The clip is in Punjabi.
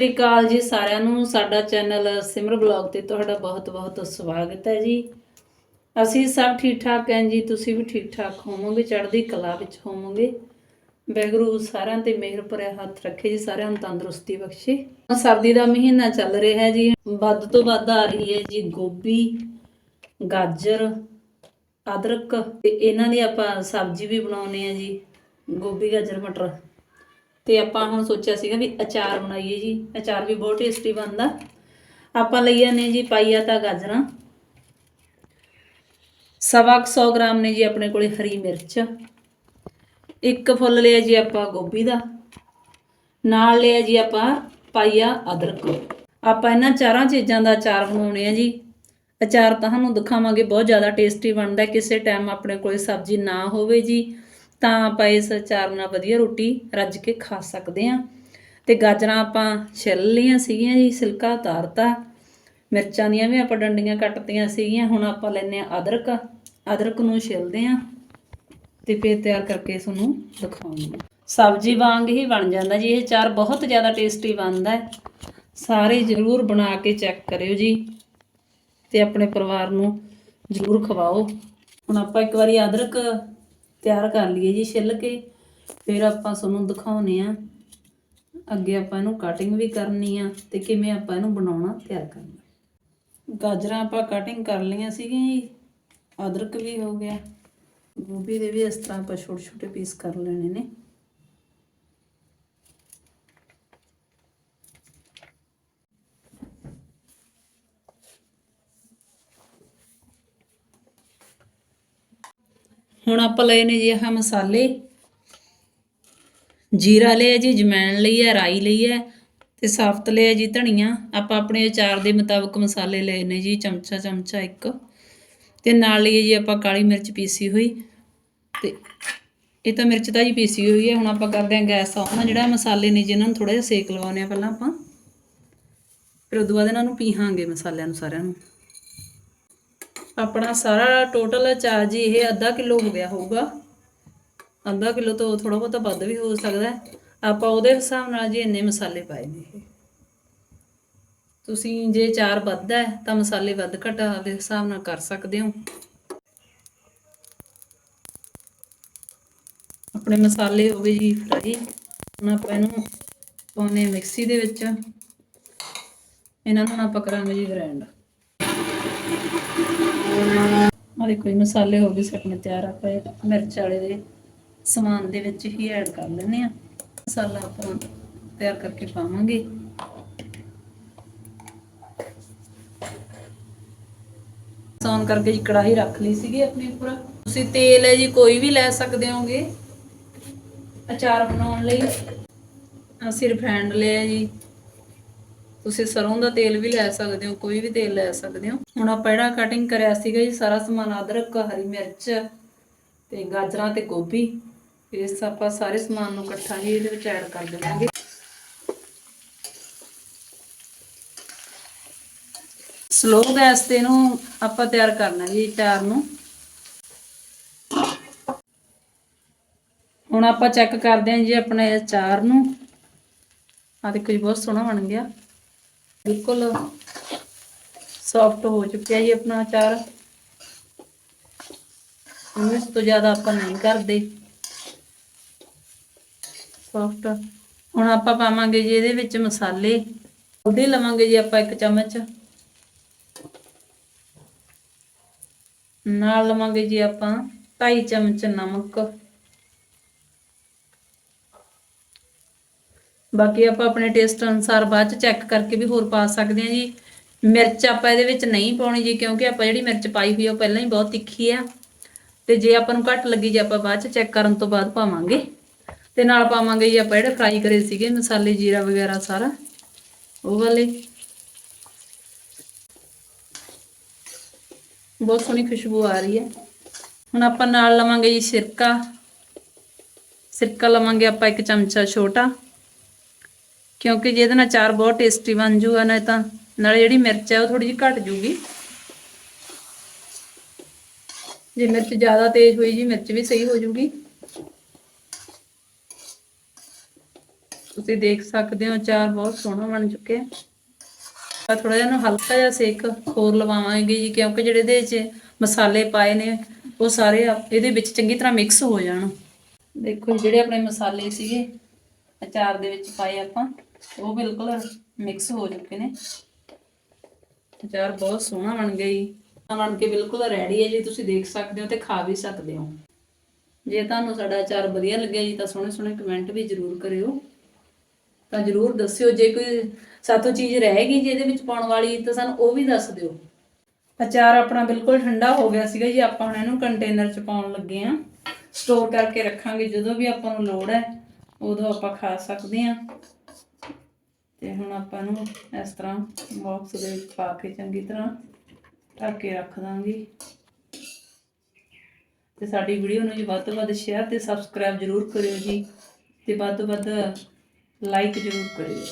ਸਤਿ ਸ਼੍ਰੀ ਅਕਾਲ ਜੀ ਸਾਰਿਆਂ ਨੂੰ। ਸਾਡਾ ਚੈਨਲ ਸਿਮਰ ਬਲੌਗ ਤੇ ਤੁਹਾਡਾ ਬਹੁਤ-ਬਹੁਤ ਸਵਾਗਤ ਹੈ ਜੀ। ਅਸੀਂ ਸਭ ਠੀਕ ਠਾਕ ਹਾਂ ਜੀ, ਤੁਸੀਂ ਵੀ ਠੀਕ ਠਾਕ ਹੋਵੋਗੇ, ਚੜ੍ਹਦੀ ਕਲਾ ਵਿੱਚ ਹੋਵੋਗੇ। ਵੈਗਰੂ ਸਾਰਿਆਂ ਤੇ ਮਿਹਰ ਭਰਿਆ ਹੱਥ ਰੱਖੇ ਜੀ, ਸਾਰਿਆਂ ਨੂੰ ਤੰਦਰੁਸਤੀ ਬਖਸ਼ੇ। ਸਰਦੀ ਦਾ ਮਹੀਨਾ ਚੱਲ ਰਿਹਾ ਹੈ ਜੀ, ਵੱਧ ਤੋਂ ਵੱਧ ਆ ਰਹੀ ਹੈ ਜੀ ਗੋਭੀ, ਗਾਜਰ, ਅਦਰਕ ਤੇ ਇਹਨਾਂ ਦੀ ਆਪਾਂ ਸਬਜ਼ੀ ਵੀ ਬਣਾਉਨੇ ਆ ਜੀ, ਗੋਭੀ, ਗਾਜਰ, ਮਟਰ। ਤੇ ਆਪਾਂ ਹੁਣ ਸੋਚਿਆ ਸੀਗਾ ਵੀ ਅਚਾਰ ਬਣਾਈਏ ਜੀ। ਅਚਾਰ ਵੀ ਬਹੁਤ ਟੇਸਟੀ ਬਣਦਾ। ਆਪਾਂ ਲਈਆਂ ਨੇ ਜੀ ਪਾਈਆ ਤਾਂ ਗਾਜਰਾਂ। ਸਵਾ ਕੁ 100 ਗ੍ਰਾਮ ਨੇ ਜੀ ਆਪਣੇ ਕੋਲੇ ਹਰੀ ਮਿਰਚ। ਇੱਕ ਫੁੱਲ ਲਿਆ ਜੀ ਆਪਾਂ ਗੋਭੀ ਦਾ। ਨਾਲ ਲਿਆ ਜੀ ਆਪਾਂ ਪਾਈਆ ਅਦਰਕ। ਆਪਾਂ ਇਹਨਾਂ ਚਾਰਾਂ ਚੀਜ਼ਾਂ ਦਾ ਅਚਾਰ ਬਣਾਉਣੇ ਆ ਜੀ। ਅਚਾਰ ਤੁਹਾਨੂੰ ਦਿਖਾਵਾਂਗੇ, ਬਹੁਤ ਜ਼ਿਆਦਾ ਟੇਸਟੀ ਬਣਦਾ ਕਿਸੇ ਟਾਈਮ ਆਪਣੇ ਕੋਲੇ ਸਬਜ਼ੀ ਨਾ ਹੋਵੇ ਜੀ। ਤਾਂ ਆਪਾਂ ਇਸ ਅਚਾਰ ਨਾਲ ਵਧੀਆ ਰੋਟੀ ਰੱਜ ਕੇ ਖਾ ਸਕਦੇ ਹਾਂ। ਤੇ ਗਾਜਰਾਂ ਆਪਾਂ ਛਿੱਲ ਲਈਆਂ ਸੀਗੀਆਂ ਜੀ, ਸਿਲਕਾ ਉਤਾਰਤਾ। ਮਿਰਚਾਂ ਦੀਆਂ ਵੀ ਆਪਾਂ ਡੰਡੀਆਂ ਕੱਟਤੀਆਂ ਸੀਗੀਆਂ, ਹੁਣ ਆਪਾਂ ਲੈਨੇ ਆ ਅਦਰਕ। ਅਦਰਕ ਨੂੰ ਛਿੱਲਦੇ ਆ ਤੇ ਫਿਰ ਤਿਆਰ ਕਰਕੇ ਤੁਹਾਨੂੰ ਦਿਖਾਉਂਗੀ ਸਬਜ਼ੀ ਵਾਂਗ ਹੀ ਬਣ ਜਾਂਦਾ ਜੀ, ਇਹ ਚਾਰ ਬਹੁਤ ਜ਼ਿਆਦਾ ਟੇਸਟੀ ਬਣਦਾ ਹੈ। ਸਾਰੇ ਜ਼ਰੂਰ ਬਣਾ ਕੇ ਚੈੱਕ ਕਰਿਓ ਜੀ ਤੇ ਆਪਣੇ ਪਰਿਵਾਰ ਨੂੰ ਜ਼ਰੂਰ ਖਵਾਓ। ਹੁਣ ਆਪਾਂ ਇੱਕ ਵਾਰੀ ਅਦਰਕ ਤਿਆਰ ਕਰ ਲਈਏ ਜੀ ਛਿੱਲ ਕੇ, ਫਿਰ ਆਪਾਂ ਤੁਹਾਨੂੰ ਦਿਖਾਉਨੇ ਆ ਅੱਗੇ ਆਪਾਂ ਇਹਨੂੰ ਕਟਿੰਗ ਵੀ ਕਰਨੀ ਆ ਤੇ ਕਿਵੇਂ ਆਪਾਂ ਇਹਨੂੰ ਬਣਾਉਣਾ ਤਿਆਰ ਕਰਨਾ। ਗਾਜਰਾਂ ਆਪਾਂ ਕਟਿੰਗ ਕਰ ਲਈਆਂ ਸੀਗੀਆਂ ਜੀ, ਅਦਰਕ ਵੀ ਹੋ ਗਿਆ। ਗੋਭੀ ਦੇ ਵੀ ਇਸ ਤਰ੍ਹਾਂ ਆਪਾਂ ਛੋਟੇ ਛੋਟੇ ਪੀਸ ਕਰ ਲੈਣੇ ਨੇ। ਹੁਣ ਆਪਾਂ ਲਏ ਨੇ ਜੀ ਆਹ ਮਸਾਲੇ। ਜੀਰਾ ਲਿਆ ਜੀ, ਜਮੈਣ ਲਈ ਹੈ, ਰਾਈ ਲਈ ਹੈ ਤੇ ਸਾਫਤ ਲਿਆ ਜੀ ਧਨੀਆ। ਆਪਾਂ ਆਪਣੇ ਅਚਾਰ ਦੇ ਮੁਤਾਬਕ ਮਸਾਲੇ ਲਏ ਨੇ ਜੀ, ਚਮਚਾ ਚਮਚਾ ਇੱਕ। ਤੇ ਨਾਲ ਲਈਏ ਜੀ ਆਪਾਂ ਕਾਲੀ ਮਿਰਚ ਪੀਸੀ ਹੋਈ। ਤੇ ਇਹ ਤਾਂ ਮਿਰਚ ਤਾਂ ਜੀ ਪੀਸੀ ਹੋਈ ਹੈ, ਹੁਣ ਆਪਾਂ ਕਰਦੇ ਹਾਂ ਗੈਸ ਆਨ। ਜਿਹੜਾ ਮਸਾਲੇ ਨੇ ਜਿਹਨਾਂ ਨੂੰ ਥੋੜਾ ਜਿਹਾ ਸੇਕ ਲਵਾਉਂਦੇ ਆ ਪਹਿਲਾਂ ਆਪਾਂ। ਫਿਰ ਉਦੋਂ ਬਾਅਦ ਇਹਨਾਂ ਨੂੰ ਪੀਹਾਂਗੇ ਮਸਾਲਿਆਂ ਨੂੰ ਸਾਰਿਆਂ ਨੂੰ। ਆਪਣਾ ਸਾਰਾ ਟੋਟਲ ਅਚਾਰ ਜੀ ਇਹ ਅੱਧਾ ਕਿਲੋ ਹੋ ਗਿਆ ਹੋਊਗਾ। ਅੱਧਾ ਕਿਲੋ ਤੋਂ ਥੋੜਾ ਬਹੁਤਾ ਵੱਧ ਵੀ ਹੋ ਸਕਦਾ ਆਪਾਂ ਉਹਦੇ ਹਿਸਾਬ ਨਾਲ ਜੀ ਇੰਨੇ ਮਸਾਲੇ ਪਾਏ ਨੇ ਤੁਸੀਂ ਜੇ ਚਾਰ ਵੱਧਦਾ ਤਾਂ ਮਸਾਲੇ ਵੱਧ ਘੱਟ ਦੇ ਹਿਸਾਬ ਨਾਲ ਕਰ ਸਕਦੇ ਹੋ। ਆਪਣੇ ਮਸਾਲੇ ਹੋ ਗਏ ਜੀ ਫਰਾਈ ਹੁਣ ਆਪਾਂ ਇਹਨੂੰ ਪਾਉਨੇ ਮਿਕਸੀ ਦੇ ਵਿੱਚ। ਇਹਨਾਂ ਨੂੰ ਆਪਾਂ ਕਰਾਂਗੇ ਜੀ ਗ੍ਰਾਈਂਡ ਆ ਦੇਖੋ ਜੀ, ਮਸਾਲੇ ਹੋ ਗਏ ਸਾਡੇ ਤਿਆਰ ਆਪਾਂ ਮਿਰਚ ਵਾਲੇ ਦੇ ਸਮਾਨ ਦੇ ਵਿੱਚ ਹੀ ਐਡ ਕਰ ਲੈਂਦੇ ਆ ਮਸਾਲਾ ਆਪਾਂ ਤਿਆਰ ਕਰਕੇ ਪਾਵਾਂਗੇ। ਸਾਨ ਕਰਕੇ ਜੀ ਕੜਾਹੀ ਰੱਖ ਲਈ ਸੀਗੀ ਆਪਣੇ ਉੱਪਰ ਤੁਸੀਂ ਤੇਲ ਹੈ ਜੀ, ਕੋਈ ਵੀ ਲੈ ਸਕਦੇ ਹੋਗੇ। ਅਚਾਰ ਬਣਾਉਣ ਲਈ। ਅਸੀਂ ਰਿਫਾਈਂਡ ਲਿਆ ਜੀ। ਤੁਸੀਂ ਸਰੋਂ ਦਾ ਤੇਲ ਵੀ ਲੈ ਸਕਦੇ ਹੋ, ਕੋਈ ਵੀ ਤੇਲ ਲੈ ਸਕਦੇ ਹੋ। ਹੁਣ ਆਪਾਂ ਜਿਹੜਾ ਕਟਿੰਗ ਕਰਿਆ ਸੀਗਾ ਜੀ, ਸਾਰਾ ਸਮਾਨ ਅਦਰਕ, ਹਰੀ ਮਿਰਚ ਤੇ ਗਾਜਰਾਂ ਤੇ ਗੋਭੀ, ਇਸ ਆਪਾਂ ਸਾਰੇ ਸਮਾਨ ਨੂੰ ਇਕੱਠਾ ਹੀ ਇਹਦੇ ਵਿੱਚ ਐਡ ਕਰ ਦੇਵਾਂਗੇ। ਸਲੋ ਗੈਸ ਤੇ ਇਹਨੂੰ ਆਪਾਂ ਤਿਆਰ ਕਰਨਾ ਜੀ ਚਾਰ ਨੂੰ। ਹੁਣ ਆਪਾਂ ਚੈੱਕ ਕਰਦੇ ਹਾਂ ਜੀ ਆਪਣੇ ਚਾਰ ਨੂੰ। ਆ ਦੇਖੋ ਜੀ, ਬਹੁਤ ਸੋਹਣਾ ਬਣ ਗਿਆ। ਬਿਲਕੁਲ ਸੌਫਟ ਹੋ ਚੁੱਕਿਆ ਜੀ ਆਪਣਾ ਅਚਾਰ। ਹੁਣ ਇਸ ਤੋਂ ਜ਼ਿਆਦਾ ਆਪਾਂ ਨਹੀਂ ਕਰਦੇ। ਸੌਫਟ ਹੁਣ ਆਪਾਂ ਪਾਵਾਂਗੇ ਜੀ ਇਹਦੇ ਵਿੱਚ ਮਸਾਲੇ। ਉਹਦੇ ਲਵਾਂਗੇ ਜੀ ਆਪਾਂ ਇੱਕ ਚਮਚ। ਨਾਲ ਲਵਾਂਗੇ ਜੀ ਆਪਾਂ 2.5 ਚਮਚ ਨਮਕ। ਬਾਕੀ ਆਪਾਂ ਆਪਣੇ ਟੇਸਟ ਅਨੁਸਾਰ ਬਾਅਦ ਚ ਚੈੱਕ ਕਰਕੇ ਵੀ ਹੋਰ ਪਾ ਸਕਦੇ ਹਾਂ ਜੀ। ਮਿਰਚ ਆਪਾਂ ਇਹਦੇ ਵਿੱਚ ਨਹੀਂ ਪਾਉਣੀ ਜੀ, ਕਿਉਂਕਿ ਆਪਾਂ ਜਿਹੜੀ ਮਿਰਚ ਪਾਈ ਹੋਈ ਆ, ਉਹ ਪਹਿਲਾਂ ਹੀ ਬਹੁਤ ਤਿੱਖੀ ਆ। ਤੇ ਜੇ ਆਪਾਂ ਨੂੰ ਘੱਟ ਲੱਗੀ ਜੇ ਆਪਾਂ ਬਾਅਦ ਚ ਚੈੱਕ ਕਰਨ ਤੋਂ ਬਾਅਦ ਪਾਵਾਂਗੇ। ਤੇ ਨਾਲ ਪਾਵਾਂਗੇ ਜੀ ਆਪਾਂ ਜਿਹੜੇ ਫਰਾਈ ਕਰੇ ਸੀਗੇ, ਮਸਾਲੇ, ਜੀਰਾ ਵਗੈਰਾ ਸਾਰਾ। ਉਹ ਵਾਲੇ। ਬਹੁਤ ਸੋਹਣੀ ਖੁਸ਼ਬੂ ਆ ਰਹੀ ਹੈ। ਹੁਣ ਆਪਾਂ ਨਾਲ ਲਵਾਂਗੇ ਜੀ ਸਿਰਕਾ। ਸਿਰਕਾ ਲਵਾਂਗੇ ਆਪਾਂ ਇੱਕ ਚਮਚਾ ਛੋਟਾ। ਕਿਉਂਕਿ ਜੇ ਇਹਦੇ ਨਾਲ ਚਾਰ ਬਹੁਤ ਟੇਸਟੀ ਬਣ ਜੂਗਾ ਨਾ ਤਾਂ ਨਾਲੇ ਜਿਹੜੀ ਮਿਰਚ ਹੈ ਉਹ ਥੋੜੀ ਜਿਹੀ ਘਟ ਜੂਗੀ। ਜੇ ਮਿਰਚ ਜ਼ਿਆਦਾ ਤੇਜ਼ ਹੋਈ ਜੀ, ਮਿਰਚ ਵੀ ਸਹੀ ਹੋ ਜੂਗੀ। ਤੁਸੀਂ ਦੇਖ ਸਕਦੇ ਹੋ, ਅਚਾਰ ਬਹੁਤ ਸੋਹਣਾ ਬਣ ਚੁੱਕਿਆ ਆ ਥੋੜਾ ਜਿਹਾ ਨੂੰ ਹਲਕਾ ਜਿਹਾ ਸੇਕ ਹੋਰ ਲਵਾਵਾਂਗੇ ਜੀ, ਕਿਉਂਕਿ ਜਿਹੜੇ ਇਹਦੇ ਚ ਮਸਾਲੇ ਪਾਏ ਨੇ, ਉਹ ਸਾਰੇ ਇਹਦੇ ਵਿੱਚ ਚੰਗੀ ਤਰ੍ਹਾਂ ਮਿਕਸ ਹੋ ਜਾਣ। ਦੇਖੋ ਜਿਹੜੇ ਆਪਣੇ ਮਸਾਲੇ ਸੀਗੇ, ਅਚਾਰ ਦੇ ਵਿੱਚ ਪਾਏ ਆਪਾਂ। ਉਹ ਬਿਲਕੁਲ ਮਿਕਸ ਹੋ ਚੁੱਕੇ ਨੇ। ਅਚਾਰ ਬਹੁਤ ਸੋਹਣਾ ਬਣ ਗਿਆ ਬਣ ਕੇ ਬਿਲਕੁਲ ਰੈਡੀ ਹੈ ਜੀ, ਤੁਸੀਂ ਦੇਖ ਸਕਦੇ ਹੋ ਤੇ ਖਾ ਵੀ ਸਕਦੇ ਹੋ। ਜੇ ਤੁਹਾਨੂੰ ਸਾਡਾ ਅਚਾਰ ਵਧੀਆ ਲੱਗਿਆ ਜੀ, ਤਾਂ ਸੋਹਣੇ ਸੋਹਣੇ ਕਮੈਂਟ ਵੀ ਜ਼ਰੂਰ ਕਰਿਓ। ਤਾਂ ਜ਼ਰੂਰ ਦੱਸਿਓ, ਜੇ ਕੋਈ ਸਾਤੋਂ ਚੀਜ਼ ਰਹੇਗੀ ਜੀ ਇਹਦੇ ਵਿੱਚ ਪਾਉਣ ਵਾਲੀ, ਤਾਂ ਸਾਨੂੰ ਉਹ ਵੀ ਦੱਸ ਦਿਓ। ਅਚਾਰ ਆਪਣਾ ਬਿਲਕੁਲ ਠੰਡਾ ਹੋ ਗਿਆ ਸੀਗਾ ਜੀ, ਆਪਾਂ ਹੁਣ ਇਹਨੂੰ ਕੰਟੇਨਰ 'ਚ ਪਾਉਣ ਲੱਗੇ ਆ ਸਟੋਰ ਕਰਕੇ ਰੱਖਾਂਗੇ, ਜਦੋਂ ਵੀ ਆਪਾਂ ਨੂੰ ਲੋੜ ਹੈ, ਉਦੋਂ ਆਪਾਂ ਖਾ ਸਕਦੇ ਆ ਤੇ ਹੁਣ ਆਪਾਂ ਨੂੰ ਇਸ ਤਰ੍ਹਾਂ ਬਾਕਸ ਦੇ ਵਿੱਚ ਪਾ ਕੇ ਚੰਗੀ ਤਰ੍ਹਾਂ ਢੱਕ ਕੇ ਰੱਖ ਦਾਂਗੇ। ਤੇ ਸਾਡੀ ਵੀਡੀਓ ਨੂੰ ਜੀ ਵੱਧ ਤੋਂ ਵੱਧ ਸ਼ੇਅਰ ਤੇ ਸਬਸਕ੍ਰਾਈਬ ਜ਼ਰੂਰ ਕਰਿਓ ਜੀ ਤੇ ਵੱਧ ਤੋਂ ਵੱਧ ਲਾਈਕ ਜ਼ਰੂਰ ਕਰਿਓ